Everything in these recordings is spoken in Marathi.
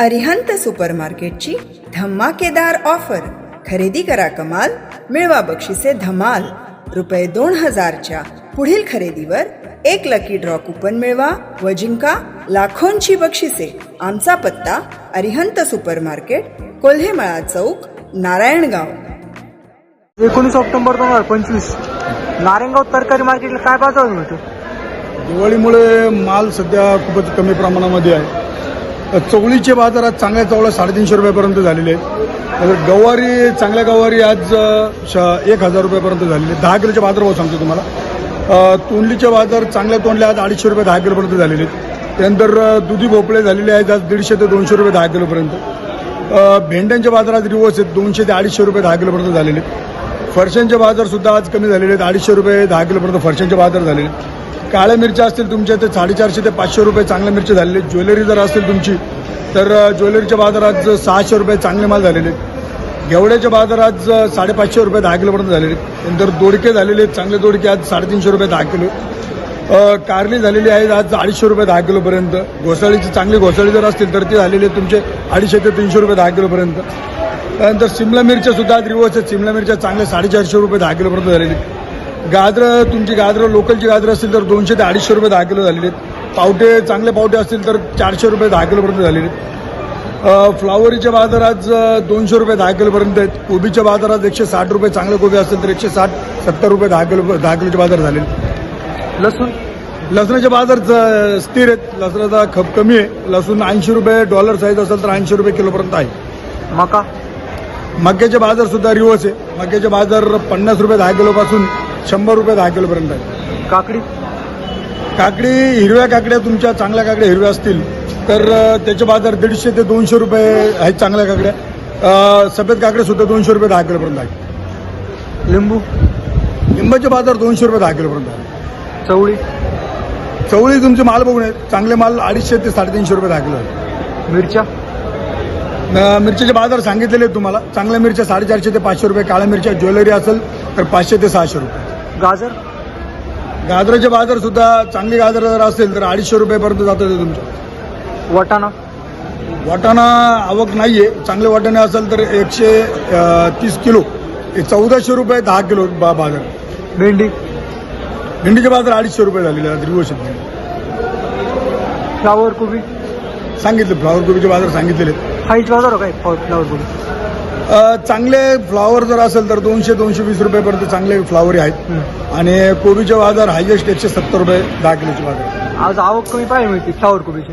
अरिहंत सुपरमार्केटची धमाकेदार ऑफर. खरेदी करा कमाल मिळवा बक्षिसे धमाल. रुपये दोन हजारच्या पुढील खरेदीवर एक लकी ड्रॉ कुपन मिळवा व जिंका लाखोंची बक्षिसे. आमचा पत्ता अरिहंत सुपरमार्केट कोल्हेमळा चौक नारायणगाव. एकोणीस ऑक्टोबर दोन हजार पंचवीस. नारायणगाव तरकारी मार्केटला काय बाजार मिळतो दिवाळीमुळे माल सध्या खूपच कमी प्रमाणामध्ये आहे. चवळीचे बाजार आज चांगल्या चवळ्या साडेतीनशे रुपयापर्यंत झालेले आहेत. गवारी चांगल्या गवारी आज श- एक हजार रुपयापर्यंत झालेले आहेत. दहा किलोचे बाजार भाव सांगतो तुम्हाला. तोंडलीचे बाजार चांगल्या तोंडल्या आज अडीचशे रुपये दहा किलोपर्यंत झालेले आहेत. त्यानंतर दुधी भोपळे झालेले आहेत आज दीडशे ते दोनशे रुपये दहा किलोपर्यंत. भेंड्यांच्या बाजारात रिवर्स आहेत. दोनशे ते अडीचशे रुपये दहा किलोपर्यंत झालेले आहेत. फरशांचे बाजार सुद्धा आज कमी झालेले आहेत. अडीचशे रुपये दहा किलोपर्यंत फरशांचे बाजार झालेले काळ्या मिरच्या असतील तुमच्या ते साडेचारशे ते पाचशे रुपये चांगल्या मिरच्या झालेले आहेत. ज्वेलरी जर असेल तुमची तर ज्वेलरीच्या बाजारात सहाशे रुपये चांगले माल झालेले आहेत. घेवड्याचे बाजारात साडेपाचशे रुपये दहा किलोपर्यंत झालेले आहेत. दोडके झालेले आहेत चांगले दोडके आज साडेतीनशे रुपये दहा किलो. कारली झालेली आहे आज अडीचशे रुपये दहा किलोपर्यंत घोसाळीची चांगली घोसाळी जर असतील तर ती झालेली आहे तुमचे अडीचशे ते तीनशे रुपये दहा किलोपर्यंत त्यानंतर सिमला मिरच्या सुद्धा आज रिवर्स आहेत. सिमला मिरच्या चांगल्या साडेचारशे रुपये दहा किलोपर्यंत झालेली गाजरं तुमची गाजरं लोकलची गाजरं असतील तर दोनशे ते अडीचशे रुपये दहा किलो झालेले आहेत. पावटे चांगले पावटे असतील तर चारशे रुपये दहा किलोपर्यंत झालेले आहेत. अ, फ्लावरीचे बाजार आज दोनशे रुपये दहा किलोपर्यंत आहेत. कोबीचे बाजार आज एकशे साठ रुपये चांगले कोबी असतील तर एकशे साठ सत्तर रुपये दहा किलो दहा किलोचे बाजार झाले लसूण? लसणाचे बाजार स्थिर आहेत. लसणाचा खप कमी आहे. लसूण ऐंशी रुपये डॉलर साईज असेल तर ऐंशी रुपये किलोपर्यंत आहे. मका? मक्याचे बाजार सुद्धा रिवर्स आहे. मक्याचे बाजार पन्नास रुपये दहा किलोपासून शंभर रुपये दहा किलोपर्यंत आहे. काकडी? काकडी हिरव्या काकड्या तुमच्या चांगल्या काकड्या हिरव्या असतील. तर त्याचे बाजार दीडशे ते दोनशे रुपये आहेत चांगल्या काकड्या. सफेद काकड्या सुद्धा दोनशे रुपये दहा किलोपर्यंत आहेत. लिंबू? लिंबाचे बाजार दोनशे रुपये दहा किलोपर्यंत आहे चवळी? चवळी तुमचे माल बघून आहेत चांगले माल अडीचशे ते साडेतीनशे रुपये दहा किलो आहेत. मिरच्या? अ, मिरचीचे बाजार सांगितलेले आहेत तुम्हाला. चांगल्या मिरच्या साडेचारशे ते पाचशे रुपये काळ्या मिरच्या ज्वेलरी असेल तर पाचशे ते सहाशे रुपये. गाजर? गाजराचे बाजार सुद्धा चांगली गाजर जर असेल तर अडीचशे रुपयेपर्यंत जातं ते तुमच्या वाटाणा? वाटाणा आवक नाहीये. चांगले वाटाणे असेल तर एकशे तीस किलो. हे चौदाशे रुपये दहा किलो बा बाजार. भेंडी? भेंडीचे बाजार अडीचशे रुपये झालेले आहेत रिवर्स फ्लावर कोबी? सांगितले फ्लावर कोबीचे बाजार सांगितलेले. हाईट बाजार हो काय फ्लावर कोबी चांगले फ्लावर जर असेल तर दोनशे दोनशे वीस रुपयेपर्यंत चांगले फ्लावरी आहेत हं. आणि कोबीचे बाजार हायएस्ट एकशे सत्तर रुपये दहा किलोचे बाजार आज आवक कमी पाहिजे मिळते फ्लावर कोबीची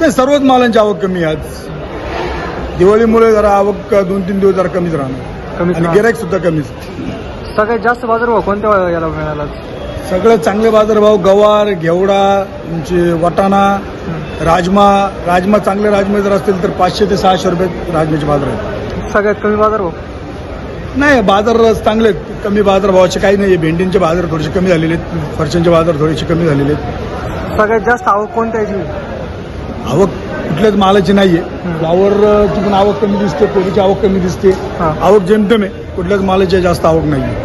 ते सर्वच मालांची आवक कमी आहे आज दिवाळीमुळे जरा आवक दोन तीन दिवस जरा कमीच राहणार आणि राहणार. गिरायक सुद्धा कमीच सगळ्यात जास्त बाजार भाव कोणत्या याला मिळाला? सगळे चांगले बाजारभाव गवार घेवडा तुमचे वाटाणा राजमा राजमा चांगले राजमा जर असतील तर पाचशे ते सहाशे रुपये राजमाचे बाजार आहेत. सगळ्यात कमी बाजार भाव नाही बाजार चांगले आहेत. कमी बाजारभावाचे काही नाही भेंडींचे बाजार थोडेसे कमी झालेले आहेत. फरशांचे बाजार थोडेसे कमी झालेले आहेत. सगळ्यात जास्त आवक कोणत्या याची? आवक कुठल्याच मालाची नाहीये. फ्लावरची पण आवक कमी दिसते कोबीची आवक कमी दिसते. हा. आवक जेमतेम आहे. कुठल्याच मालाची जास्त आवक नाहीये.